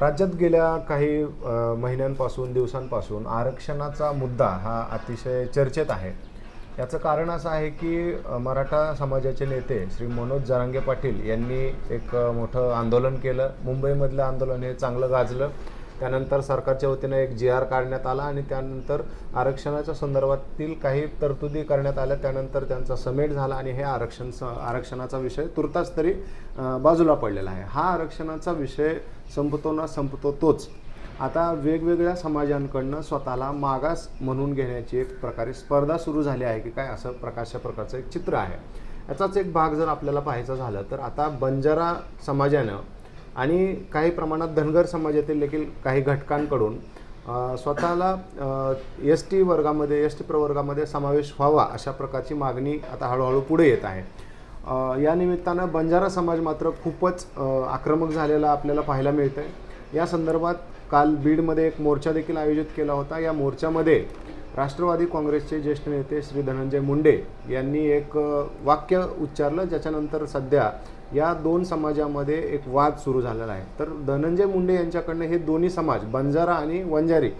राज्यात गेल्या काही महिन्यांपासून दिवसांपासून आरक्षणाचा मुद्दा हा अतिशय चर्चेत आहे. याचं कारण असं आहे की मराठा समाजाचे नेते श्री मनोज जरांगे पाटील यांनी एक मोठं आंदोलन केलं. मुंबईमधलं आंदोलन हे चांगलं गाजलं. त्यानंतर सरकारच्या वतीनं एक जी आर काढण्यात आला आणि त्यानंतर आरक्षणाच्या संदर्भातील काही तरतुदी करण्यात आल्या. त्यानंतर त्यांचा समेट झाला आणि हे आरक्षण आरक्षणाचा विषय तुर्तास तरी बाजूला पडलेला आहे. हा आरक्षणाचा विषय संपतो ना संपतो तोच. आता वेगवेगळ्या समाजांकडनं स्वतःला मागास म्हणून घेण्याची एक प्रकारे स्पर्धा सुरू झाली आहे की काय असं प्रकारच्या प्रकारचं एक चित्र आहे. याचाच एक भाग जर आपल्याला पाहायचा झालं तर आता बंजारा समाजानं आणि काही प्रमाणात धनगर समाजातील देखील काही घटकांकडून स्वतःला एस टी वर्गामध्ये एस टी प्रवर्गामध्ये समावेश व्हावा अशा प्रकारची मागणी आता हळूहळू पुढे येत आहे. या निमित्तानं बंजारा समाज मात्र खूपच आक्रमक झालेला आपल्याला पाहायला मिळतं आहे या संदर्भात काल बीडमध्ये एक मोर्चा देखील आयोजित केला होता. या मोर्चामध्ये राष्ट्रवादी काँग्रेसचे ज्येष्ठ नेते श्री धनंजय मुंडे यांनी एक वाक्य उच्चारलं ज्याच्यानंतर सध्या या दोन समाजामध्ये एक वाद सुरू झालेला आहे. तर धनंजय मुंडे यांच्याकडनं हे दोन्ही समाज बंजारा आणि वंजारी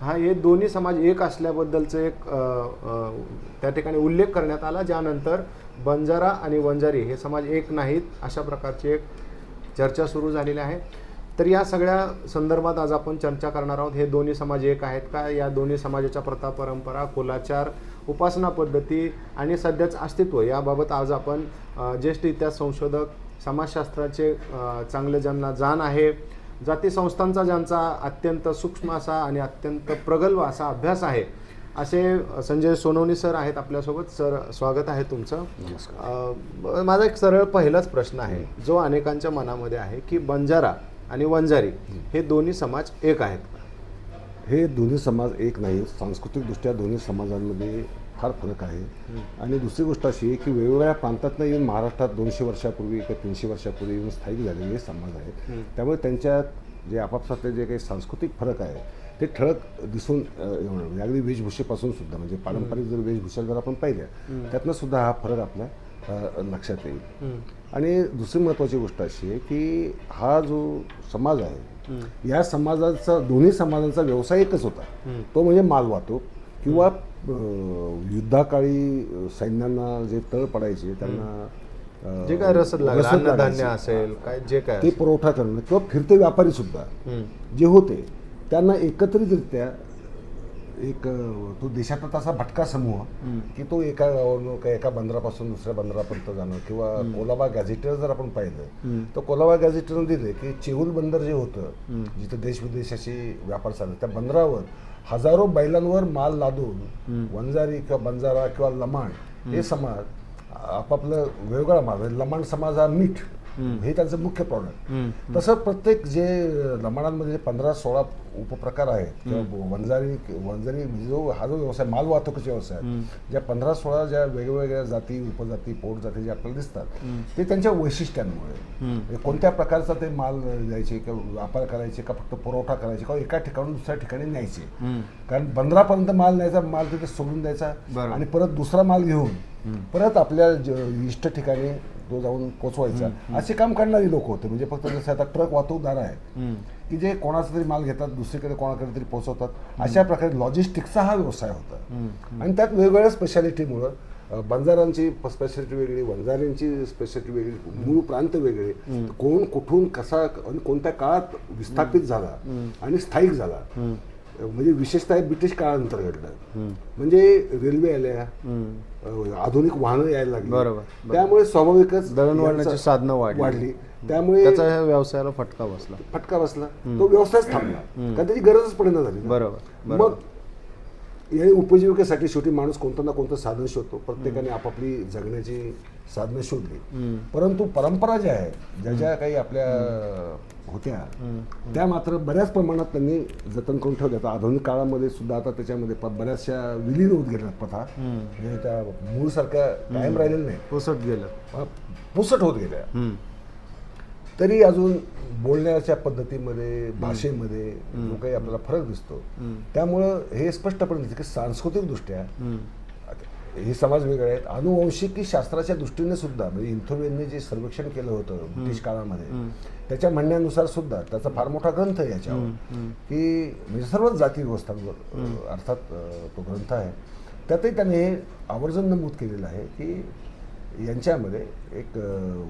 हा हे दोन्ही समाज एक असल्याबद्दलचं एक त्या ठिकाणी उल्लेख करण्यात आला ज्यानंतर बंजारा आणि वंजारी हे समाज एक नाहीत अशा प्रकारची एक चर्चा सुरू झालेली आहे. तर या सगळ्या संदर्भात आज आपण चर्चा करणार आहोत हे दोन्ही समाज एक आहेत का? या दोन्ही समाजाच्या प्रथा परंपरा कुलाचार उपासना पद्धती आणि सध्याचं अस्तित्व याबाबत आज आपण ज्येष्ठ इतिहास संशोधक समाजशास्त्राचे चांगले ज्यांना जाण आहे जाती संस्थांचा ज्यांचा अत्यंत सूक्ष्म असा आणि अत्यंत प्रगल्भ असा अभ्यास आहे असे संजय सोनवणी सर आहेत आपल्यासोबत. सर स्वागत आहे तुमचं. माझा एक सरळ पहिलाच प्रश्न आहे जो अनेकांच्या मनामध्ये आहे की बंजारा आणि वंजारी हे दोन्ही समाज एक आहेत? हे दोन्ही समाज एक नाही सांस्कृतिकदृष्ट्या दोन्ही समाजांमध्ये फार फरक आहे. आणि दुसरी गोष्ट अशी आहे की वेगवेगळ्या प्रांतातनं येऊन महाराष्ट्रात दोनशे वर्षापूर्वी किंवा तीनशे वर्षापूर्वी येऊन स्थायिक झालेले समाज आहेत. त्यामुळे त्यांच्यात जे आपापसातले जे काही सांस्कृतिक फरक आहे ते ठळक दिसून येणं म्हणजे अगदी वेशभूषेपासून सुद्धा म्हणजे पारंपरिक जर वेशभूषा जर आपण पाहिल्या त्यातनं सुद्धा हा फरक आपल्या अ, लक्षात येईल. आणि दुसरी महत्त्वाची गोष्ट अशी आहे की हा जो समाज आहे या समाजाचा दोन्ही समाजांचा व्यवसाय एकच होता. तो म्हणजे माल वाहतूक किंवा युद्धाकाळी सैन्यांना जे तळ पडायचे त्यांना जे काय रसद अन्नधान्य लागायची. असेल काय जे काय ते पुरवठा करणं किंवा फिरते व्यापारी सुद्धा. जे होते त्यांना एकत्रितरित्या एक तो देशातला असा भटका समूह की तो एका गावावरून का एका बंदरापासून दुसऱ्या बंदरापर्यंत जाणं किंवा कोलाबा गॅझेटर जर आपण पाहिलं तर कोलाबा गॅझेटरनं दिले की चेहूल बंदर जे होतं जिथं देश विदेशाशी व्यापार चालला त्या बंदरावर हजारो बैलांवर माल लादून वंजारी किंवा बंजारा किंवा लमाण हे समाज आपापलं वेगळा माल म्हणजे लमाण समाज हा मीठ हे त्यांचं मुख्य प्रॉडक्ट तसं प्रत्येक जे लमाणांमध्ये पंधरा सोळा उपप्रकार आहेत किंवा वंजारी वंजारी जो हा जो व्यवसाय माल वाहतुकीचा व्यवसाय ज्या पंधरा सोळा ज्या वेगवेगळ्या जाती उपजाती पोट जाती ज्या आपल्याला दिसतात ते त्यांच्या वैशिष्ट्यांमुळे. म्हणजे कोणत्या प्रकारचा ते माल द्यायचे किंवा व्यापार करायचे का फक्त पुरवठा करायचे किंवा एका ठिकाणून दुसऱ्या ठिकाणी न्यायचे. कारण बंदरापर्यंत माल न्यायचा माल तिथे सोडून द्यायचा. आणि परत दुसरा माल घेऊन परत आपल्या ज- इष्ट ठिकाणी तो जाऊन पोचवायचा असे काम करणारी लोक होते. म्हणजे फक्त जसं आता ट्रक वाहतूकदार आहेत की जे कोणाचा तरी माल घेतात दुसरीकडे कोणाकडे तरी पोहोचवतात अशा प्रकारे लॉजिस्टिकचा हा व्यवसाय होता. आणि त्यात वेगवेगळ्या स्पेशालिटीमुळं बंजारांची स्पेशालिटी वेगळी वंजाऱ्यांची स्पेशालिटी वेगळी मूळ प्रांत वेगळे. कोण कुठून कसा आणि कोणत्या काळात विस्थापित झाला आणि स्थायिक झाला. म्हणजे विशेषतः ब्रिटिश काळानंतर घडलं म्हणजे रेल्वे आल्या आधुनिक वाहनं यायला लागली. बरोबर. त्यामुळे स्वाभाविकच दळणवळणाची साधनं वाढली. त्यामुळे त्याचा व्यवसायाला फटका बसला. फटका बसला. तो व्यवसायच थांबला. कारण त्याची गरजच पडेना झाली बरोबर. मग या उपजीविकेसाठी शेवटी माणूस कोणतं ना कोणतं साधन शोधतो. प्रत्येकाने आपापली जगण्याची साधनं शोधली. परंतु परंपरा ज्या आहेत ज्या ज्या काही आपल्या होत्या त्या मात्र बऱ्याच प्रमाणात त्यांनी जतन करून ठेवल्या. आधुनिक काळामध्ये सुद्धा आता त्याच्यामध्ये बऱ्याचशा विलीन होत गेल्या प्रथा. म्हणजे त्या मूळ सारख्या कायम राहिलेल्या नाही. पुसट गेलं. पुसट होत गेल्या. तरी अजून बोलण्याच्या पद्धतीमध्ये भाषेमध्ये जो काही आपल्याला फरक दिसतो त्यामुळं हे स्पष्टपणे दिसतं की सांस्कृतिकदृष्ट्या हे समाज वेगळे आहेत. अनुवंशिकी शास्त्राच्या दृष्टीने सुद्धा म्हणजे इन्थोवेनने जे सर्वेक्षण केलं होतं ब्रिटिश काळामध्ये त्याच्या म्हणण्यानुसार सुद्धा त्याचा फार मोठा ग्रंथ आहे याच्यावर की म्हणजे सर्वच जाती व्यवस्थांवर अर्थात तो ग्रंथ आहे. त्यातही त्याने हे आवर्जून नमूद केलेलं आहे की यांच्यामध्ये एक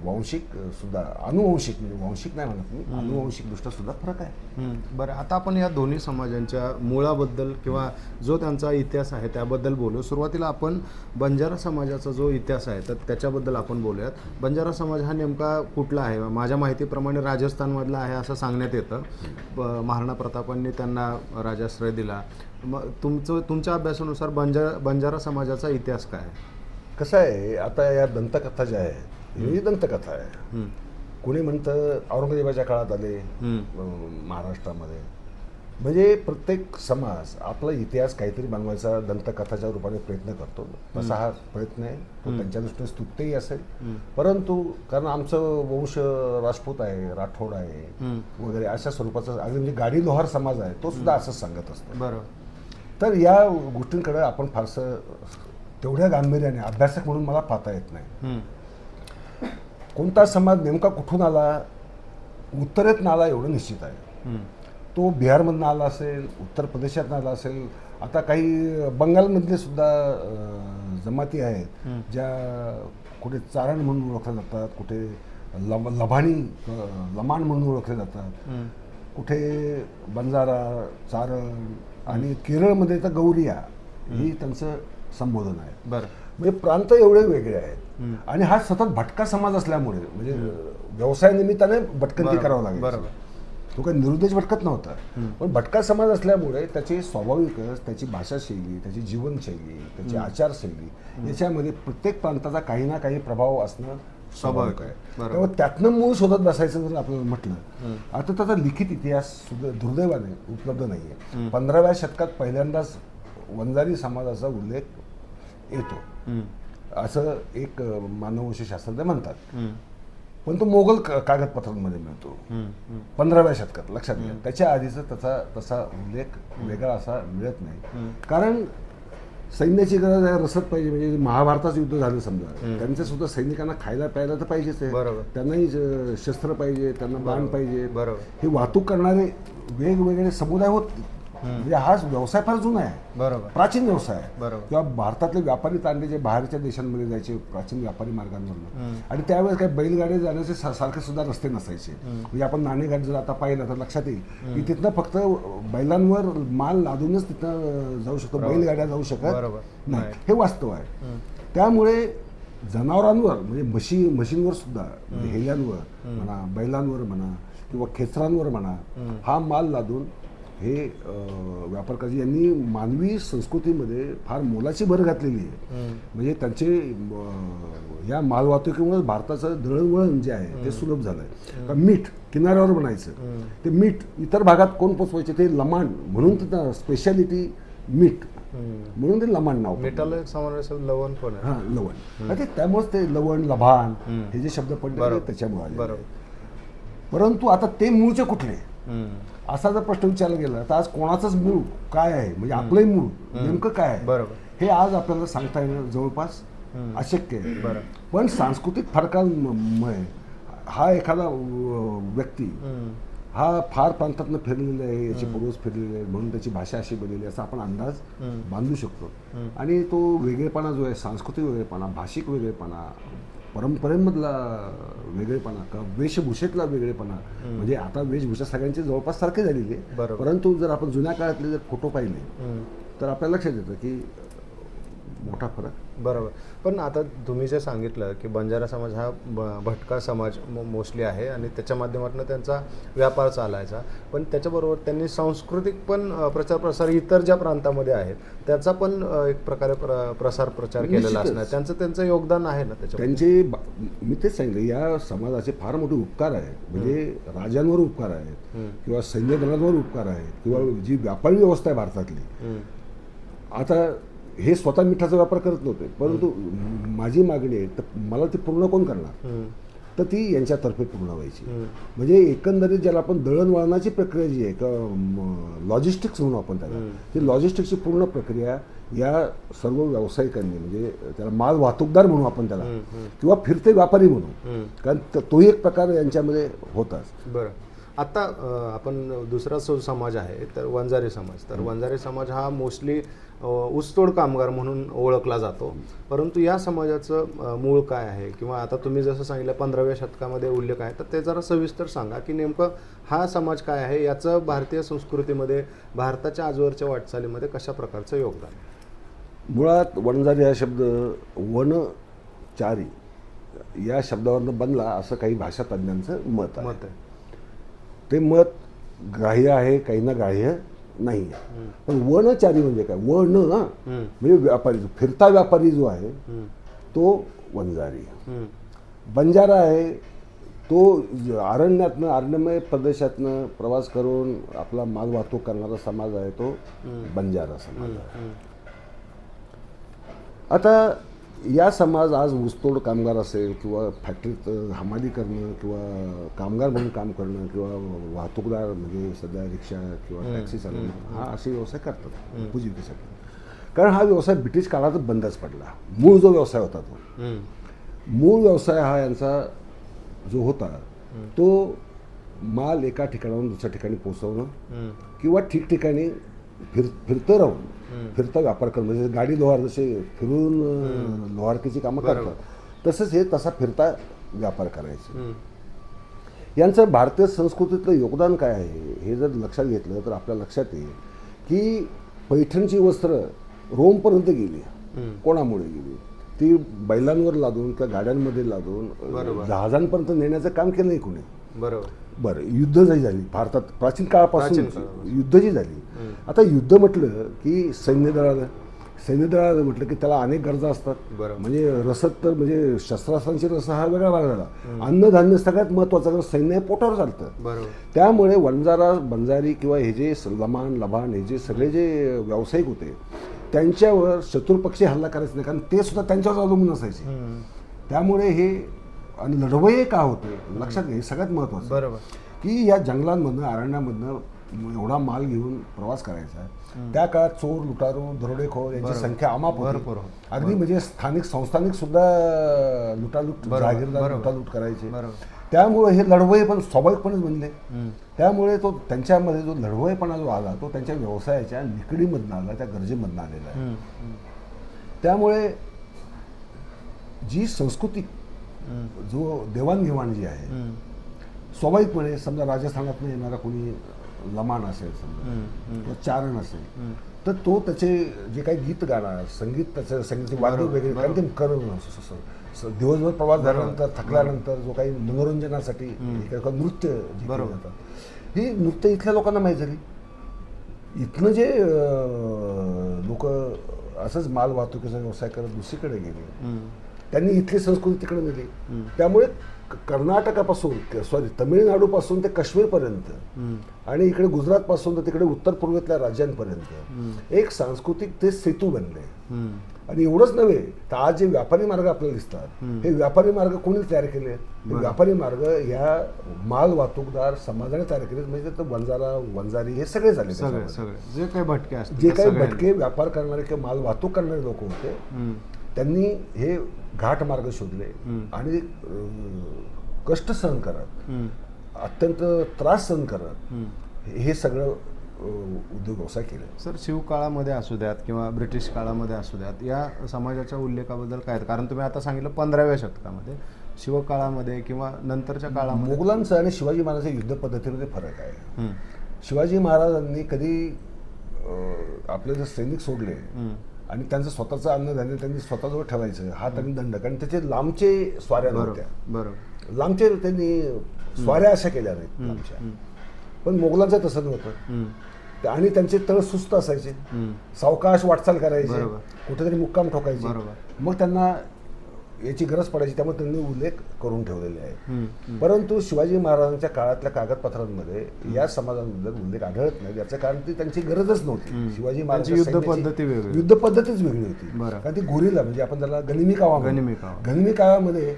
वांशिक सुद्धा अनुवंशिक म्हणजे वांशिक नाही म्हणत मी अनुवंशिक दृष्ट्या सुद्धा फरक आहे. बरं आता आपण या दोन्ही समाजांच्या मुळाबद्दल किंवा जो त्यांचा इतिहास आहे त्याबद्दल बोलू. सुरुवातीला आपण बंजारा समाजाचा जो इतिहास आहे तर त्याच्याबद्दल आपण बोलूयात. बंजारा समाज हा नेमका कुठला आहे? माझ्या माहितीप्रमाणे राजस्थानमधला आहे असं सांगण्यात येतं. महाराणा प्रतापांनी त्यांना राजाश्रय दिला. मग तुमचं तुमच्या अभ्यासानुसार बंजारा बंजारा समाजाचा इतिहास काय आहे? कसं आहे आता या दंतकथा ज्या आहेत ही दंतकथा आहे. कोणी म्हणतं औरंगजेबाच्या काळात आले महाराष्ट्रामध्ये. म्हणजे प्रत्येक समाज आपला इतिहास काहीतरी बनवायचा दंतकथाच्या रूपाने प्रयत्न करतो. तसा हा प्रयत्न आहे. तो त्यांच्या दृष्टीने स्तुत्यही असेल. परंतु कारण आमचं वंश राजपूत आहे राठोड आहे. वगैरे अशा स्वरूपाचा अगदी म्हणजे गाडी लोहार समाज आहे तो सुद्धा असंच सांगत असतो. बरोबर. तर या गोष्टींकडे आपण फारसं तेवढ्या गांभीर्याने अभ्यासक म्हणून मला पाहता येत नाही. कोणता समाज नेमका कुठून आला उत्तरेतनं आला एवढं निश्चित आहे. तो बिहारमधनं आला असेल उत्तर प्रदेशातनं आला असेल आता काही बंगालमधले सुद्धा जमाती आहेत ज्या कुठे चारण म्हणून ओळखल्या जातात कुठे लभाणी लमाण म्हणून ओळखले जातात. कुठे बंजारा चारण आणि केरळमध्ये तर गौरिया ही त्यांचं संबोधन आहे. बरं. म्हणजे प्रांत एवढे वेगळे आहेत. आणि हा सतत भटका समाज असल्यामुळे म्हणजे व्यवसाय निमित्ताने भटकंती करावं लागेल बरोबर. तो काही निरुद्देश भटकत नव्हता. पण भटका समाज असल्यामुळे त्याची स्वाभाविकच त्याची भाषाशैली त्याची जीवनशैली त्याची आचारशैली याच्यामध्ये प्रत्येक प्रांताचा काही ना काही प्रभाव असणं स्वाभाविक आहे. तेव्हा त्यातनं मूळ शोधत बसायचं जर आपल्याला म्हटलं आता त्याचा लिखित इतिहास सुद्धा दुर्दैवाने उपलब्ध नाही आहे पंधराव्या शतकात पहिल्यांदाच वंजारी समाजाचा उल्लेख येतो. असं एक मानववंश शास्त्रज्ञ म्हणतात. पण तो मोगल कागदपत्रांमध्ये मिळतो. पंधराव्या शतकात लक्षात घ्या. त्याच्या आधीचा त्याचा तसा उल्लेख वेगळा असा मिळत नाही. कारण सैन्याची गरज आहे रसद पाहिजे. म्हणजे महाभारताचं युद्ध झालं समजा. त्यांच्या सुद्धा सैनिकांना खायला प्यायला तर पाहिजेच आहे. त्यांनाही शस्त्र पाहिजे त्यांना बाण पाहिजे. बरोबर. हे वाहतूक करणारे वेगवेगळे समुदाय होत म्हणजे हा व्यवसाय फार जुना आहे. बरोबर. प्राचीन व्यवसाय आहे. बरोबर. किंवा भारतातले व्यापारी तांडे जे बाहेरच्या देशांमध्ये जायचे प्राचीन व्यापारी मार्गांवरनं. आणि त्यावेळेस काही बैलगाडी जाण्याचे सा- सारखे सुद्धा रस्ते नसायचे. म्हणजे आपण नाणेघाट जर आता पाहिलं तर लक्षात येईल. की तिथनं फक्त बैलांवर माल लादूनच तिथं जाऊ शकतो. बैलगाड्या जाऊ शकत नाही. हे वास्तव आहे. त्यामुळे जनावरांवर म्हणजे म्हशी म्हशींवर सुद्धा म्हणजे हेल्यांवर म्हणा बैलांवर म्हणा किंवा खेचरांवर म्हणा हा माल लादून हे अं, व्यापार करायचे यांनी मानवी संस्कृतीमध्ये फार मोलाची भर घातलेली आहे. म्हणजे त्यांचे या मालवाहतुकीमुळे भारताचं दळणवळण जे आहे ते सुलभ झालं आहे का मीठ किनाऱ्यावर बनायचं. ते मीठ इतर भागात कोण पोचवायचे ते लमाण म्हणून स्पेशालिटी मीठ. म्हणून ते लमाण नाव लवण पण हा लवण. ते त्यामुळेच ते लवण लभान हे जे शब्द पडले त्याच्यामुळे. परंतु आता ते मूळचे कुठले. असा जर प्रश्न विचारला गेला तर आज कोणाचंच मूळ काय आहे? म्हणजे आपलंही मूळ नेमकं काय आहे? बरोबर. हे आज आपल्याला सांगता येणं जवळपास अशक्य आहे. बरं. पण सांस्कृतिक फरकांमुळे हा एखादा व्यक्ती. हा फार प्रांतातनं फिरलेला आहे याची पूर्वज फिरलेले आहे म्हणून त्याची भाषा अशी बनलेली आहे असा आपण अंदाज बांधू शकतो. आणि तो वेगळेपणा जो आहे सांस्कृतिक वेगळेपणा भाषिक वेगळेपणा परंपरेमधला वेगळेपणा का वेशभूषेतला वेगळेपणा म्हणजे आता वेशभूषा सगळ्यांची जवळपास सारखी झालेली आहे. परंतु जर आपण जुन्या काळातले जर फोटो पाहिले. तर आपल्याला लक्षात येतं की मोठा फरक. बरोबर. पण आता तुम्ही जे सांगितलं की बंजारा समाज हा ब- भटका समाज मोस्टली आहे आणि त्याच्या माध्यमातून त्यांचा व्यापार चालायचा. पण त्याच्याबरोबर त्यांनी सांस्कृतिक पण प्रचार प्रसार इतर ज्या प्रांतामध्ये आहेत त्याचा पण एक प्रकारे प्र- प्रसार प्रचार केलेला. असणार. त्यांचं त्यांचं योगदान आहे ना त्याच्यामध्ये? त्यांचे मी तेच सांगितलं या समाजाचे फार मोठे उपकार आहेत. म्हणजे राजांवर उपकार आहेत. किंवा सैन्य दलांवर उपकार आहेत. किंवा जी व्यापारी व्यवस्था आहे भारतातली. आता हे स्वतः मिठाचा व्यापार करत नव्हते. परंतु माझी मागणी आहे तर मला ती पूर्ण कोण करणार. तर ती यांच्यातर्फे पूर्ण व्हायची. म्हणजे एकंदरीत ज्याला आपण दळणवळणाची प्रक्रिया जी आहे किंवा लॉजिस्टिक्स म्हणू आपण त्याला ती लॉजिस्टिक्सची पूर्ण प्रक्रिया या सर्व व्यावसायिकांनी म्हणजे त्याला माल वाहतूकदार म्हणू आपण त्याला किंवा फिरते व्यापारी म्हणू कारण त- तोही एक प्रकार यांच्यामध्ये होताच. बरं. आता अं, आपण दुसरा जो समाज आहे तर वंजारी समाज. तर वंजारी समाज हा मोस्टली ऊसतोड कामगार म्हणून ओळखला जातो. परंतु या समाजाचं मूळ काय आहे? किंवा आता तुम्ही जसं सांगितलं पंधराव्या शतकामध्ये उल्लेख आहे तर ते जरा सविस्तर सांगा की नेमकं हा समाज काय आहे? याचं भारतीय संस्कृतीमध्ये भारताच्या आजवरच्या वाटचालीमध्ये कशा प्रकारचं योगदान? मुळात वनजारी हा शब्द वनचारी या शब्दावरनं बनला असं काही भाषा तज्ज्ञांचं मत मत आहे. ते मत ग्राह्य आहे काही ना ग्राह्य नाही आहे पण वनचारी म्हणजे काय वन हा? हम्म. म्हणजे व्यापारी फिरता व्यापारी जो आहे. तो वनजारी. बंजारा आहे तो अरण्यातनं अरण्यमय प्रदेशातनं प्रवास करून आपला माल वाहतूक करणारा समाज आहे तो बंजारा समाज आहे. आता या समाज आज ऊसतोड कामगार असेल किंवा फॅक्टरीत हमाली करणं किंवा कामगार म्हणून काम करणं किंवा वाहतूकदार म्हणजे सध्या रिक्षा किंवा टॅक्सी चालवणं हा असे व्यवसाय करतात उपजीविकेसाठी. कारण हा व्यवसाय ब्रिटिश काळात बंदच पडला. मूळ जो व्यवसाय होता तो. मूळ व्यवसाय हा यांचा जो होता तो माल एका ठिकाणाहून दुसऱ्या ठिकाणी पोहोचवणं हम्म. किंवा ठिकठिकाणी फिर फिरतं राहून. फिरता व्यापार करणं म्हणजे गाडी लोहार जसे फिरून लोहारकीची कामं करतात. तसंच हे तसा फिरता व्यापार करायचे. यांचं भारतीय संस्कृतीतलं योगदान काय आहे? हे जर लक्षात घेतलं तर आपल्या लक्षात येईल की पैठणची वस्त्र रोमपर्यंत गेली. कोणामुळे गेली? ती बैलांवर लादून किंवा गाड्यांमध्ये लादून जहाजांपर्यंत नेण्याचं काम केलं नाही कोणी? बरोबर. बरं युद्ध जरी झाली भारतात प्राचीन काळापासून प्राचीन. युद्ध जी झाली आता युद्ध म्हटलं की सैन्य दळाला सैन्य दळाला म्हटलं की त्याला अनेक गरजा असतात. म्हणजे रसद तर म्हणजे शस्त्रास्त्रांची रस हा वेगळा भाग झाला. अन्नधान्य सगळ्यात महत्वाचं कारण सैन्य हे पोटावर चालतं. त्यामुळे वंजारा बंजारी किंवा हे जे लमाण लबाण हे जे सगळे जे व्यावसायिक होते त्यांच्यावर शत्रुपक्षी हल्ला करायचा नाही कारण ते सुद्धा त्यांच्यावर अवलंबून असायचे. त्यामुळे हे आणि लढवय्ये का होते? लक्षात घ्या हे सगळ्यात महत्वाचं. बरोबर. की या जंगलांमधनं अरण्यामधनं एवढा माल घेऊन प्रवास करायचा त्या काळात चोर लुटारू दरोडेखोर यांची संख्या अमाप भरपूर. अगदी म्हणजे स्थानिक संस्थानिक सुद्धा लुटालूट जागीरदार. लुटालूट करायचे. त्यामुळे हे लढवय पण स्वाभाविकपणेच बनले. त्यामुळे तो त्यांच्यामध्ये जो लढवयपणा जो आला तो त्यांच्या व्यवसायाच्या निकडीमधनं आला त्या गरजेमधनं आलेला आहे. त्यामुळे जी सांस्कृतिक जो देवाणघेवाण जी आहे स्वाभाविकपणे समजा राजस्थानातून येणारा कोणी लमाण असेल समजा किंवा चारण असेल तर तो त्याचे जे काही गीत गाणार संगीत त्याचं संगीत वाद्य वगैरे कारण ते दिवसभर प्रवास झाल्यानंतर थकल्यानंतर जो काही मनोरंजनासाठी नृत्य जे केलं बरोबर. जातं ही नृत्य इथल्या लोकांना माहीत झाली. इथनं जे लोक असंच माल वाहतुकीचा व्यवसाय करत दुसरीकडे गेले. त्यांनी इथली संस्कृती तिकडे नेली. त्यामुळे कर्नाटकापासून सॉरी तमिळनाडूपासून ते काश्मीरपर्यंत आणि इकडे गुजरातपासून तर तिकडे उत्तर पूर्वेतल्या राज्यांपर्यंत एक सांस्कृतिक ते सेतू बनले. आणि एवढंच नव्हे तर आज जे व्यापारी मार्ग आपल्याला दिसतात हे व्यापारी मार्ग कोणी तयार केले हे व्यापारी मार्ग या माल वाहतूकदार समाजाने तयार केले म्हणजे तर वंजारा वंजारी हे सगळे झाले जे काही भटके जे काही. भटके व्यापार करणारे किंवा माल वाहतूक करणारे लोक होते. त्यांनी हे घाट मार्ग शोधले आणि कष्ट सहन करत. अत्यंत त्रास सहन करत. हे सगळं उद्योग व्यवसाय केले सर शिवकाळामध्ये असू द्यात किंवा ब्रिटिश काळामध्ये असू द्यात या समाजाच्या उल्लेखाबद्दल काय? कारण तुम्ही आता सांगितलं पंधराव्या शतकामध्ये शिवकाळामध्ये किंवा नंतरच्या काळामध्ये मोगलांचं आणि शिवाजी महाराजांच्या युद्ध पद्धतीमध्ये फरक आहे. शिवाजी महाराजांनी कधी आपले जे सैनिक सोडले. आणि त्यांचं स्वतःचं अन्नधान्य त्यांनी स्वतःजवळ ठेवायचं. हा त्यांनी दंड कारण त्याचे लांबचे स्वाऱ्या नव्हत्या. बरोबर. लांबचे त्यांनी स्वाऱ्या अशा केल्या नाहीत लांबच्या. पण मोगलांचं तसं नव्हतं. आणि त्यांचे तळ सुस्त असायचे. सावकाश वाटचाल करायचे. कुठेतरी मुक्काम ठोकायचे. मग त्यांना याची गरज पडायची त्यामुळे त्यांनी उल्लेख करून ठेवलेले आहे. परंतु शिवाजी महाराजांच्या काळातल्या कागदपत्रांमध्ये या समाजांबद्दल उल्लेख आढळत नाही याचं कारण ती त्यांची गरजच नव्हती शिवाजी महाराज युद्ध पद्धती वेगळी. युद्ध पद्धतीच वेगळी होती. कारण ती गोरीला म्हणजे आपण त्याला गनिमी कावा. गनिमी काळामध्ये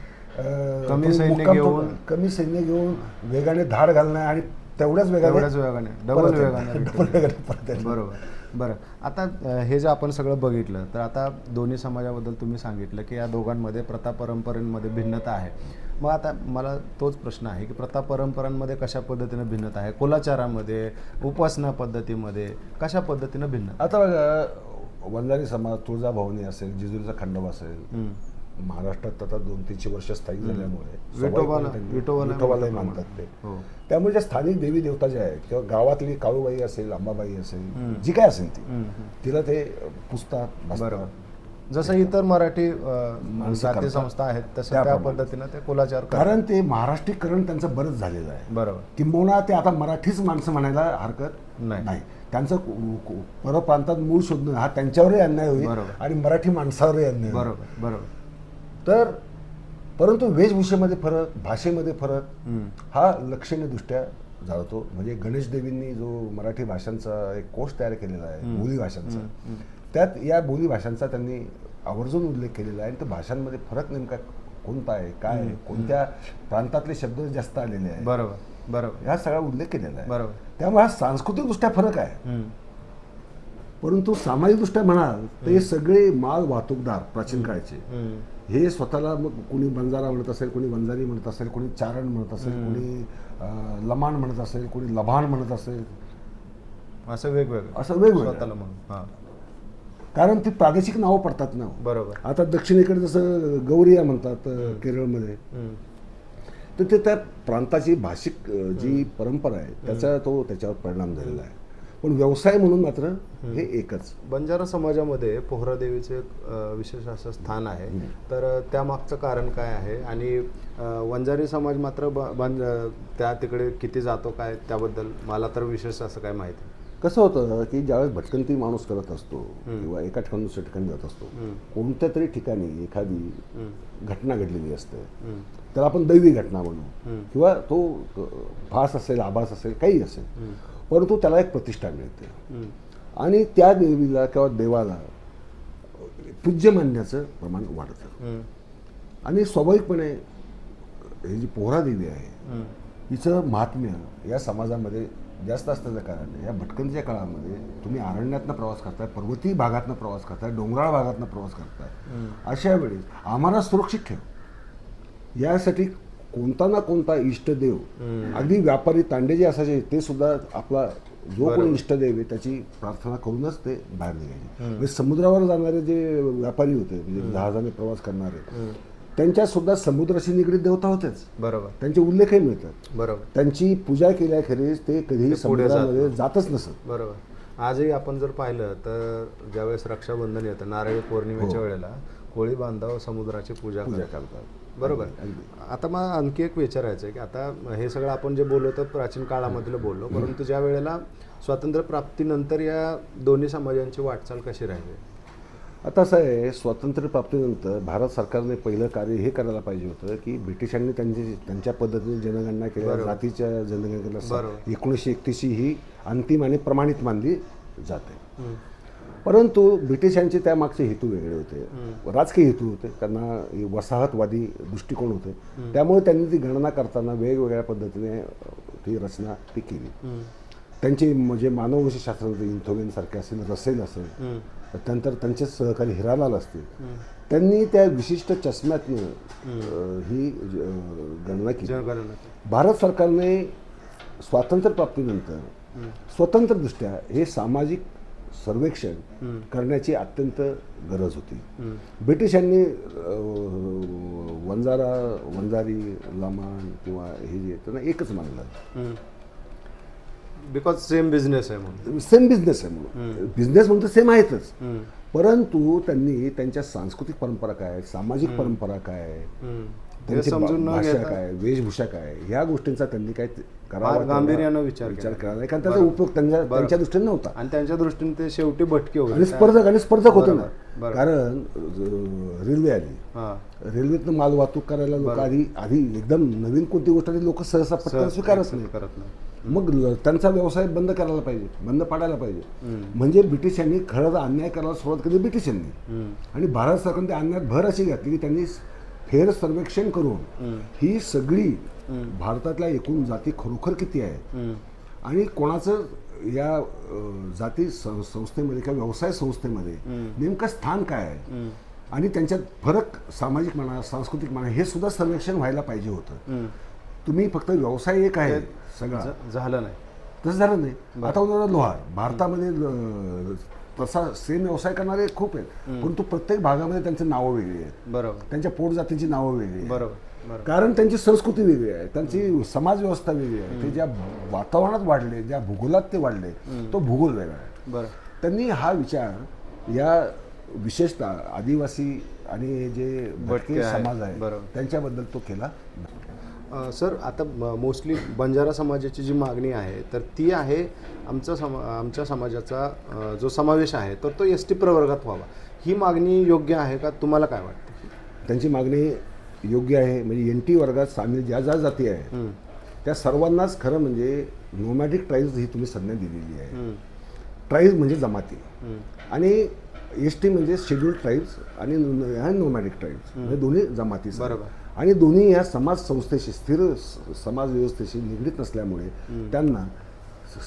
कमी सैन्य घेऊन- कमी सैन्य घेऊन वेगाने धाड घालणं आणि तेवढ्याच वेगाने डबल वेगाने. डबल वेगाने. बरोबर बरं. आता हे जे आपण सगळं बघितलं तर आता दोन्ही समाजाबद्दल तुम्ही सांगितलं की या दोघांमध्ये प्रथा परंपरांमध्ये भिन्नता आहे. मग आता मला तोच प्रश्न आहे की प्रथा परंपरांमध्ये कशा पद्धतीनं भिन्नता आहे? कुलाचारामध्ये उपासना पद्धतीमध्ये कशा पद्धतीनं भिन्न आता बघा वंजारी समाज तुळजाभवानी असेल जेजुरीचा खंडोबा असेल महाराष्ट्रात आता दोन तीनशे वर्ष स्थायिक झाल्यामुळे विठोबाला- मानतात ते हो त्यामुळे ज्या स्थानिक देवी देवता ज्या आहेत किंवा गावातली काळूबाई असेल अंबाबाई असेल जी काय असेल ती. तिला ते पुसतात जसं इतर मराठी जाती. संस्था आहेत तसं त्या. पद्धतीनं ते कुलाचार. कारण ते महाराष्ट्रीकरण त्यांचं बरंच झालेलं आहे बरोबर किंबहुना ते आता मराठीच माणसं म्हणायला हरकत नाही. नाही त्यांचं परप्रांतात मूळ शोधणं हा त्यांच्यावरही अन्याय होईल. आणि मराठी माणसावरही अन्याय. बरोबर बरोबर तर परंतु वेशभूषेमध्ये फरक भाषेमध्ये फरक. हा लक्षणीय दृष्ट्या जाणवतो. म्हणजे गणेश देवींनी जो मराठी भाषांचा एक कोश तयार केलेला आहे बोली भाषांचा त्यात या बोली भाषांचा त्यांनी आवर्जून उल्लेख केलेला आहे आणि त्या भाषांमध्ये फरक नेमका कोणता आहे काय आहे कोणत्या प्रांतातले शब्द जास्त आलेले आहेत? बरोबर बरोबर. ह्या सगळा उल्लेख केलेला आहे. बरोबर. त्यामुळे हा सांस्कृतिकदृष्ट्या फरक आहे. परंतु सामाजिकदृष्ट्या म्हणाल तर हे सगळे माल वाहतूकदार प्राचीन काळचे. हे स्वतःला मग कोणी बंजारा म्हणत असेल कोणी वंजारी म्हणत असेल कोणी चारण म्हणत असेल कोणी लमाण म्हणत असेल कोणी लभाण म्हणत असेल. असं वेगवेगळं. असं वेगवेगळं. कारण ती प्रादेशिक नावं पडतात ना. बरोबर. आता दक्षिणेकडे जसं गौरिया म्हणतात केरळमध्ये. तर ते त्या प्रांताची भाषिक जी परंपरा आहे त्याचा तो त्याच्यावर परिणाम झालेला आहे. पण व्यवसाय म्हणून मात्र हे एकच. बंजारा समाजामध्ये पोहरा देवीचे विशेष असं स्थान आहे. तर त्यामागचं कारण काय आहे? आणि वंजारी समाज मात्र त्या तिकडे किती जातो काय त्याबद्दल मला तर विशेष असं काय माहिती. कसं होतं की ज्यावेळेस भटकंती माणूस करत असतो किंवा एका ठिकाणी दुसऱ्या ठिकाणी जात असतो कोणत्या तरी ठिकाणी एखादी घटना घडलेली असते. त्याला आपण दैवी घटना म्हणू. किंवा तो भास असेल आभास असेल काही असेल. परंतु त्याला एक प्रतिष्ठा मिळते. आणि त्या देवीला किंवा देवाला पूज्य मानण्याचं प्रमाण वाढतं. आणि स्वाभाविकपणे ही जी पोहरा देवी आहे. हिचं महात्म्य या समाजामध्ये जास्त असण्याचं कारण या भटकंतीच्या काळामध्ये तुम्ही अरण्यातनं प्रवास करताय पर्वतीय भागातनं प्रवास करताय डोंगराळ भागातनं प्रवास करताय अशा वेळी आम्हाला सुरक्षित ठेव यासाठी कोणता ना कोणता इष्टदेव अगदी व्यापारी तांडे जे असायचे ते सुद्धा आपला जो कोणी इष्टदेव आहे त्याची प्रार्थना करूनच ते बाहेर निघायचे. म्हणजे समुद्रावर जाणारे जे व्यापारी होते म्हणजे जहाजाने प्रवास करणारे त्यांच्या सुद्धा समुद्राशी निगडीत देवता होतेच. बरोबर. त्यांचे उल्लेखही मिळतात. बरोबर. त्यांची पूजा केल्याखेरीज ते कधीही समुद्रामध्ये जातच नसत. बरोबर. आजही आपण जर पाहिलं तर ज्यावेळेस रक्षाबंधन येतं नारळी पौर्णिमेच्या वेळेला कोळी बांधव समुद्राची पूजा करतात. बरोबर. आता मग आणखी एक विचारायचं आहे की आता हे सगळं आपण जे बोललो तर प्राचीन काळामधलं बोललो परंतु ज्या वेळेला स्वातंत्र्य प्राप्तीनंतर या दोन्ही समाजांची वाटचाल कशी राहिली? आता असं आहे स्वातंत्र्य प्राप्तीनंतर भारत सरकारने पहिलं कार्य हे करायला पाहिजे होतं की ब्रिटिशांनी त्यांची त्यांच्या पद्धतीने जनगणना केल्या जातीच्या जनगणना बरोबर. एकोणीसशे एकतीसची ही अंतिम आणि प्रमाणित मानली जाते. परंतु ब्रिटिशांचे त्यामागचे हेतू वेगळे होते. राजकीय हेतू होते. त्यांना वसाहतवादी दृष्टिकोन होते. त्यामुळे त्यांनी ती गणना करताना वेगवेगळ्या पद्धतीने ती रचना ती केली. त्यांचे म्हणजे मानववंश शास्त्रज्ञ इंथोवेन सारखे असेल रसेल असेल त्यानंतर त्यांचे सहकारी हिरालाल असतील. त्यांनी त्या विशिष्ट चष्म्यातनं ही गणना केली. भारत सरकारने स्वातंत्र्य प्राप्तीनंतर स्वतंत्रदृष्ट्या हे सामाजिक सर्वेक्षण करण्याची अत्यंत गरज होती. ब्रिटिशांनी वंजारा वंजारी लमाण किंवा हे जे त्यांना एकच मानलं. बिकॉज सेम बिझनेस आहे म्हणून. सेम बिझनेस आहे म्हणून. बिझनेस म्हणून सेम आहेतच. परंतु त्यांनी त्यांच्या सांस्कृतिक परंपरा काय सामाजिक परंपरा काय त्यांची समजून भाषा काय वेशभूषा काय ह्या गोष्टींचा त्यांनी काय करावा गांभीर्यानं विचार विचार नाही कारण त्याचा उपयोग त्यांच्या त्यांच्या दृष्टीने नव्हता. आणि त्यांच्या दृष्टीने ते शेवटी भटके होते. आणि स्पर्धक आणि स्पर्धक होते ना. कारण रेल्वे आली. हा. रेल्वेतनं माल वाहतूक करायला लोक आधी आधी एकदम नवीन कोणती गोष्ट आली लोक सहसा पटकन स्वीकारच नाही. करत नाही. मग त्यांचा व्यवसाय बंद करायला पाहिजे. बंद पाडायला पाहिजे. म्हणजे ब्रिटिशांनी खरंच अन्याय करायला सुरुवात केली ब्रिटिशांनी. आणि भारत सरकारने अन्यायात भर अशी घातली की त्यांनी फेर सर्वेक्षण करून. ही सगळी. भारतातल्या एकूण जाती खरोखर किती आहेत. आणि कोणाचं या जाती संस्थेमध्ये किंवा व्यवसाय संस्थेमध्ये. नेमकं स्थान काय आहे. आणि त्यांच्यात फरक सामाजिक म्हणा सांस्कृतिक म्हणा हे सुद्धा सर्वेक्षण व्हायला पाहिजे होतं. तुम्ही फक्त व्यवसाय एक आहे सगळा झालं नाही तसं झालं नाही आता उदाहरण लोहार भारतामध्ये तसा सेम व्यवसाय करणारे खूप आहेत. परंतु प्रत्येक भागामध्ये त्यांची नावं वेगळी आहेत. बरोबर. त्यांच्या पोटजातीची नावं वेगळी आहेत. बरोबर बरोबर. कारण त्यांची संस्कृती वेगळी आहे. त्यांची समाज व्यवस्था वेगळी आहे. ते ज्या वातावरणात वाढले ज्या भूगोलात ते वाढले तो भूगोल वेगळा आहे. बरं. त्यांनी हा विचार या विशेषतः आदिवासी आणि जे भटके समाज आहे. त्यांच्याबद्दल तो केला. सर आता मोस्टली बंजारा समाजाची जी मागणी आहे तर ती आहे आमचा समा आमच्या समाजाचा जो समावेश आहे तर तो एस टी प्रवर्गात व्हावा ही मागणी योग्य आहे का तुम्हाला काय वाटतं त्यांची मागणी योग्य आहे म्हणजे एन टी वर्गात सामील ज्या ज्या जाती आहेत हम्म. त्या सर्वांनाच खरं म्हणजे नोमॅटिक ट्राईब्स ही तुम्ही संज्ञा दिलेली आहे. ट्राईब्स म्हणजे जमाती. आणि एस टी म्हणजे शेड्यूल्ड ट्राईब्स आणि नोमॅटिक ट्राईब्स म्हणजे दोन्ही जमाती. बरोबर. आणि दोन्ही या समाज संस्थेशी स्थिर स- समाज व्यवस्थेशी निगडीत नसल्यामुळे त्यांना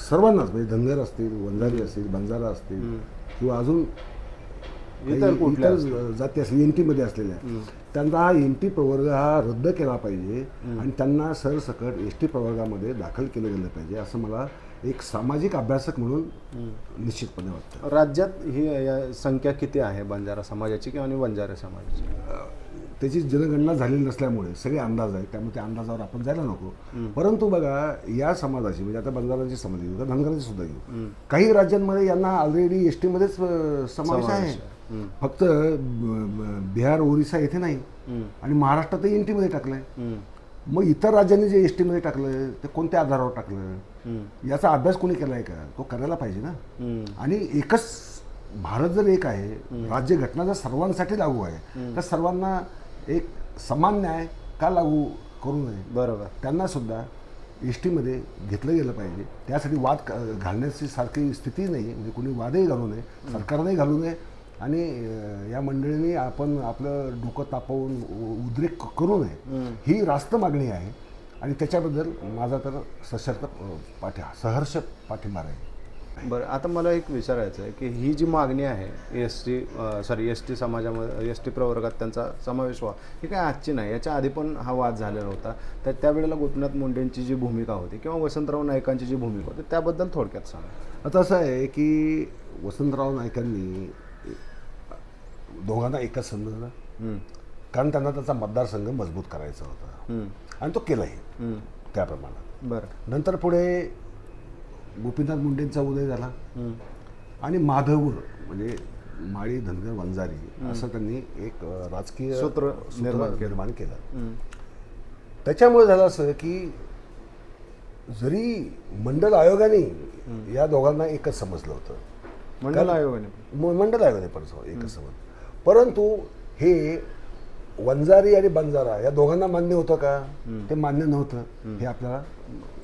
सर्वांनाच म्हणजे धनगर असतील वंजारी असतील बंजारा असतील किंवा अजून इतर जाती असतील एनमध्ये असलेल्या त्यांचा हा एन टी प्रवर्ग हा रद्द केला पाहिजे आणि त्यांना सरसकट एस टी प्रवर्गामध्ये दाखल केलं गेलं पाहिजे असं मला एक सामाजिक अभ्यासक म्हणून निश्चितपणे वाटतं. राज्यात ही संख्या किती आहे बंजारा समाजाची किंवा आणि बंजारा समाजाची? त्याची जनगणना झालेली नसल्यामुळे सगळे अंदाज आहेत त्यामुळे त्या अंदाजावर आपण जायला नको. परंतु बघा या समाजाची म्हणजे आता बंजारांची समाज का धनगरांची सुद्धा घेऊ काही राज्यांमध्ये यांना ऑलरेडी एस टीमध्येच समावेश आहे. फक्त बिहार ओरिसा येथे नाही. आणि महाराष्ट्रातही एन टीमध्ये टाकलंय. हम्म. मग इतर राज्यांनी जे एस टीमध्ये टाकलं ते कोणत्या आधारावर टाकलं. याचा अभ्यास कोणी केला आहे का? तो करायला पाहिजे ना. आणि एकच भारत जर एक आहे राज्य घटना जर सर्वांसाठी लागू आहे तर सर्वांना एक समान न्याय का लागू करू नये? बरोबर. त्यांना सुद्धा एस टीमध्ये घेतलं गेलं पाहिजे. त्यासाठी वाद घालण्याची सारखी स्थिती नाही म्हणजे कोणी वादही घालू नये सरकारनेही घालू नये आणि या मंडळींनी आपण आपलं डोकं तापवून उद्रेक करू नये. ही रास्त मागणी आहे. आणि त्याच्याबद्दल माझा तर सशर्त अं, पाठ्या सहर्ष पाठिंबा आहे बरं आता मला एक विचारायचं आहे की ही जी मागणी आहे S T sorry S T समाजामध्ये एस टी प्रवर्गात त्यांचा समावेश व्हा ही काय आजची नाही याच्या आधी पण हा वाद झालेला होता तर त्यावेळेला गोपीनाथ मुंडेंची जी भूमिका होती किंवा वसंतराव नाईकांची जी भूमिका होती त्याबद्दल थोडक्यात सांगा आता असं आहे की वसंतराव नाईकांनी दोघांना एकच समजलं. कारण त्यांना त्याचा मतदारसंघ मजबूत करायचा होता. आणि तो केलाही. त्या प्रमाणात बरं नंतर पुढे गोपीनाथ मुंडेंचा उदय झाला. आणि माधवूर म्हणजे माळी धनगर वंजारी असं त्यांनी एक राजकीय सूत्र निर्माण केलं. निर्माण केलं. त्याच्यामुळे झालं असं की जरी मंडल आयोगाने या दोघांना एकच समजलं होतं. मंडल आयोगाने मंडल आयोगाने पण एकच समज परंतु हे वंजारी आणि बंजारा या दोघांना मान्य होतं का? ते मान्य नव्हतं. हे आपल्याला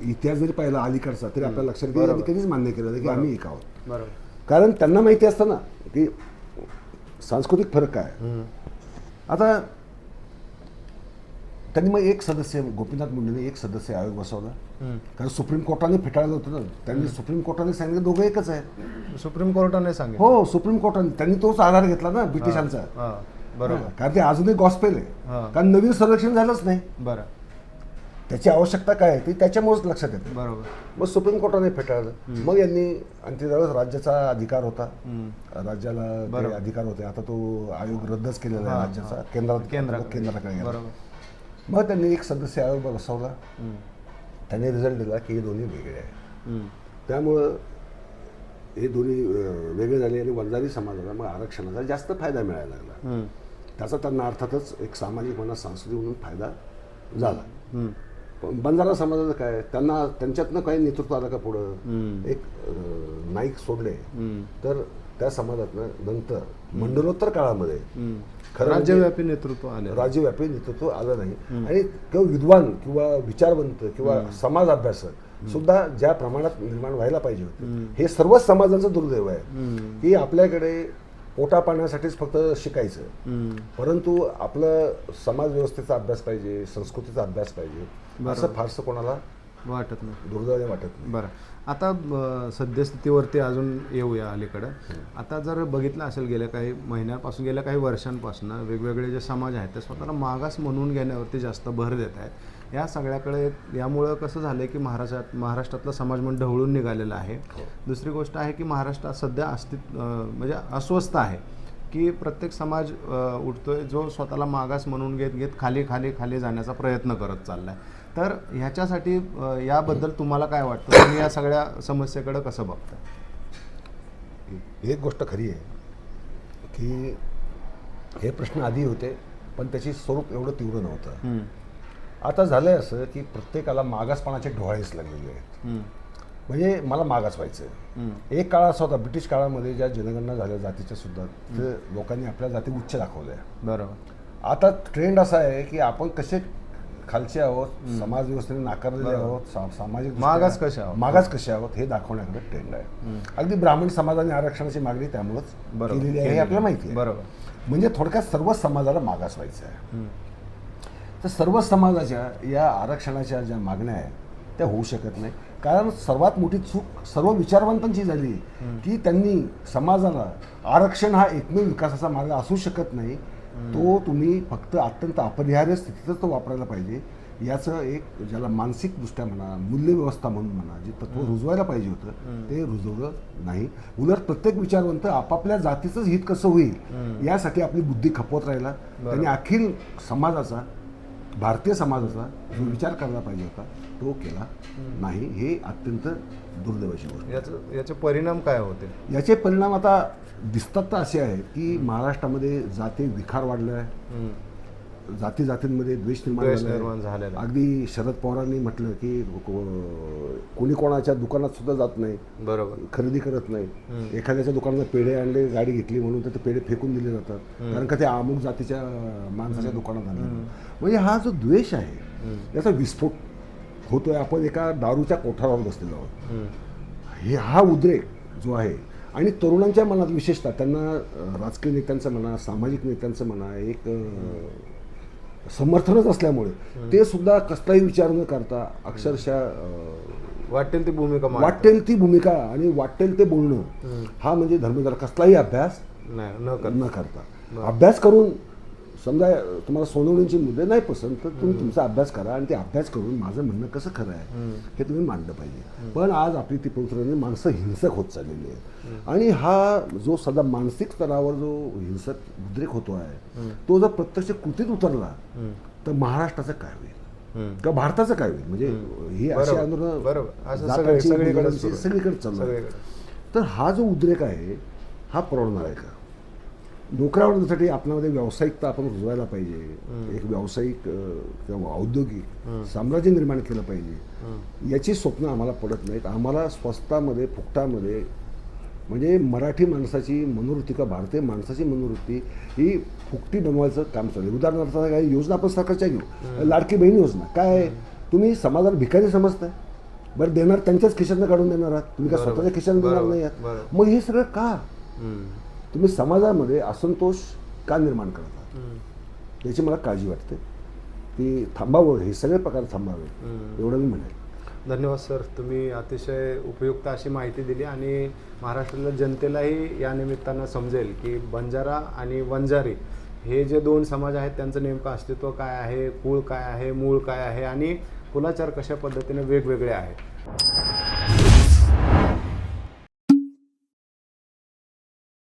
इतिहास जरी पाहिला अलीकडचा तरी आपल्याला लक्षात येईल. यांनी कधीच मान्य केलं की आम्ही एक आहोत कारण त्यांना माहिती असतं ना की सांस्कृतिक फरक काय. आता त्यांनी मग एक सदस्य गोपीनाथ मुंडेने एक सदस्य आयोग बसवला. कारण सुप्रीम कोर्टाने फेटाळलं होतं ना. त्यांनी सुप्रीम कोर्टाने सांगितलं दोघं एकच आहे सुप्रीम कोर्टाने सांगितलं. हो सुप्रीम कोर्टाने. त्यांनी तोच आधार घेतला ना ब्रिटिशांचा. बरोबर. कारण ते अजूनही गॉस्पेल. आहे. कारण नवीन संरक्षण झालंच नाही. बरं. त्याची आवश्यकता काय आहे ती त्याच्यामुळेच लक्षात येते बरोबर मग सुप्रीम कोर्टाने फेटाळलं मग यांनी आणि ते त्यावेळेस राज्याचा अधिकार होता. राज्याला ते. अधिकार होते आता तो आयोग रद्दच केलेला आहे राज्याचा केंद्रात केंद्राकडे. केंद्राकडे. बरोबर मग त्यांनी एक सदस्य आयोग बसवला. त्यांनी रिझल्ट दिला की हे दोन्ही वेगळे आहे. त्यामुळं हे दोन्ही वेगळे झाले आणि वंजारी समाजाला मग आरक्षणाचा जास्त फायदा मिळायला लागला. त्याचा त्यांना अर्थातच एक सामाजिक म्हणा सांस्कृतिक म्हणून फायदा झाला बंजारा समाजाचं काय त्यांना त्यांच्यातनं काही नेतृत्व आलं का पुढं. एक नाईक सोडले. तर त्या समाजातनं नंतर मंडलोत्तर काळामध्ये. खरं म्हणजे राज्यव्यापी नेतृत्व आले. राज्यव्यापी नेतृत्व आलं नाही. आणि किंवा विद्वान किंवा विचारवंत किंवा समाज अभ्यासक सुद्धा ज्या प्रमाणात निर्माण व्हायला पाहिजे होते हे सर्वच समाजाचं दुर्दैव आहे. की आपल्याकडे पोटा पाण्यासाठीच फक्त शिकायचं. परंतु आपलं समाज व्यवस्थेचा अभ्यास पाहिजे संस्कृतीचा अभ्यास पाहिजे असं फारसं कोणाला वाटत नाही. दुर्दैवाने वाटत नाही. बरं. आता सद्यस्थितीवरती अजून येऊया अलीकडं. आता जर बघितलं असेल गेल्या काही महिन्यांपासून गेल्या काही वर्षांपासून वेगवेगळे जे समाज आहेत ते स्वतःला मागास म्हणून घेण्यावरती जास्त भर देत आहेत. या सगळ्याकडे यामुळं कसं झालं आहे की महाराष्ट्रात महाराष्ट्रातला समाज म्हणून ढवळून निघालेला आहे. दुसरी गोष्ट आहे की महाराष्ट्रात सध्या अस्तित्व म्हणजे अस्वस्थ आहे. की प्रत्येक समाज उठतोय जो स्वतःला मागास म्हणून घेत घेत खाली खाली खाली जाण्याचा प्रयत्न करत चाललाय. तर ह्याच्यासाठी याबद्दल तुम्हाला काय वाटतं? तुम्ही या सगळ्या समस्येकडे कसं बघता एक गोष्ट खरी आहे की हे प्रश्न आधी होते पण त्याची स्वरूप एवढं तीव्र नव्हतं. आता झालंय असं की प्रत्येकाला मागासपणाचे डोहाळेच लागलेले आहेत. म्हणजे मला मागास व्हायचं आहे. एक काळ असा होता ब्रिटिश काळामध्ये ज्या जनगणना झाल्या जातीच्या सुद्धा ते लोकांनी आपल्या जाती उच्च दाखवल्या. बरोबर. आता ट्रेंड असा आहे की आपण कसे खालचे आहोत समाज व्यवस्थेने नाकारलेले आहोत सा- सामाजिक मागास कसे आहोत? मागास कसे आहोत हे दाखवण्याकडे ट्रेंड आहे. अगदी ब्राह्मण समाजाने आरक्षणाची मागणी त्यामुळेच बरोबर. केलेली आहे हे आपल्याला माहिती आहे. बरोबर. म्हणजे थोडक्यात सर्व समाजाला मागास व्हायचं आहे तर सर्व समाजाच्या या आरक्षणाच्या ज्या मागण्या आहेत त्या होऊ शकत नाही. कारण सर्वात मोठी चूक सर्व विचारवंतांची झाली की त्यांनी समाजाला आरक्षण हा एकमेव विकासाचा मार्ग असू शकत नाही. तो तुम्ही फक्त अत्यंत अपरिहार्य स्थितीतच तो वापरायला पाहिजे. याचं एक ज्याला मानसिकदृष्ट्या म्हणा मूल्यव्यवस्था म्हणून म्हणा जे तत्व रुजवायला पाहिजे होतं ते रुजवलं नाही. उलट प्रत्येक विचारवंत आपापल्या जातीचंच हित कसं होईल यासाठी आपली बुद्धी खपवत राहिला. त्यांनी अखिल समाजाचा भारतीय समाजाचा जो विचार करायला पाहिजे होता तो केला. नाही हे अत्यंत दुर्दैवाची गोष्ट. आहे. याचं याचे परिणाम काय होते? याचे परिणाम आता दिसतात तर असे आहेत की महाराष्ट्रामध्ये जाती विखार वाढला आहे जाती जातींमध्ये द्वेष निर्माण झालेला. अगदी शरद पवारांनी म्हटलं की कोणी कोणाच्या दुकानात सुद्धा जात नाही. बरोबर. खरेदी करत नाही. एखाद्याच्या दुकानात पेढे आणले गाडी घेतली म्हणून तर ते पेढे फेकून दिले जातात. कारण का ते अमुक जातीच्या माणसाच्या दुकानात आणले म्हणजे हा जो द्वेष आहे याचा विस्फोट होतोय. आपण एका दारूच्या कोठारावर बसलेलो आहोत. हे हा उद्रेक जो आहे आणि तरुणांच्या मनात विशेषतः त्यांना राजकीय नेत्यांचं म्हणा सामाजिक नेत्यांचं म्हणा एक समर्थनच असल्यामुळे. ते सुद्धा कसलाही विचार न करता अक्षरशः वाटेल ती भूमिका. वाटेल ती भूमिका आणि वाटेल ते बोलणं हा म्हणजे धर्मदार कसलाही अभ्यास नाही न कर न करता. अभ्यास करून समजा तुम्हाला सोनवणीचे मुद्दे नाही पसंत तर तुम्ही तुमचा अभ्यास करा आणि ते अभ्यास करून माझं म्हणणं कसं खरं आहे हे तुम्ही मांडलं पाहिजे. पण आज आपली ती पुत्रांनी माणसं हिंसक होत चाललेली आहेत. आणि हा जो सध्या मानसिक स्तरावर जो हिंसक उद्रेक होतो आहे तो जर प्रत्यक्ष कृतीत उतरला तर महाराष्ट्राचं काय होईल. किंवा भारताचं काय होईल? म्हणजे ही अशी आंदोलन सगळीकडे मुघलांची, सुरू आहे. सगळीकडे चालू आहे. सगळीकडे. तर हा जो उद्रेक आहे हा परवडणार आहे का? नोकऱ्या वाढवण्यासाठी आपल्यामध्ये व्यावसायिकता आपण रुजवायला पाहिजे. एक व्यावसायिक किंवा औद्योगिक साम्राज्य निर्माण केलं पाहिजे. याची स्वप्न आम्हाला पडत नाहीत. आम्हाला स्वस्तामध्ये फुकटामध्ये म्हणजे मराठी माणसाची मनोवृत्ती किंवा भारतीय माणसाची मनोवृत्ती ही फुकटी बनवायचं काम चालू आहे. उदाहरणार्थ काही योजना आपण सरकारच्या घेऊ. लाडकी बहीण योजना. काय? तुम्ही समाजाला भिकारी समजताय. बरं देणार त्यांच्याच खिशातनं काढून देणार आहात. तुम्ही काय. स्वतःच्या खिशाने देणार. नाही आहात. मग हे सगळं का. तुम्ही समाजामध्ये असंतोष का निर्माण करता हम्म. याची मला काळजी वाटते. की थांबावं हे सगळे प्रकार थांबावे. एवढं मी म्हणेल. धन्यवाद सर. तुम्ही अतिशय उपयुक्त अशी माहिती दिली आणि महाराष्ट्रातल्या जनतेलाही या निमित्तानं समजेल की बंजारा आणि वंजारी हे जे दोन समाज आहेत त्यांचं नेमकं अस्तित्व काय आहे कुळ काय आहे मूळ काय आहे आणि कुलाचार कशा पद्धतीने वेगवेगळे आहेत?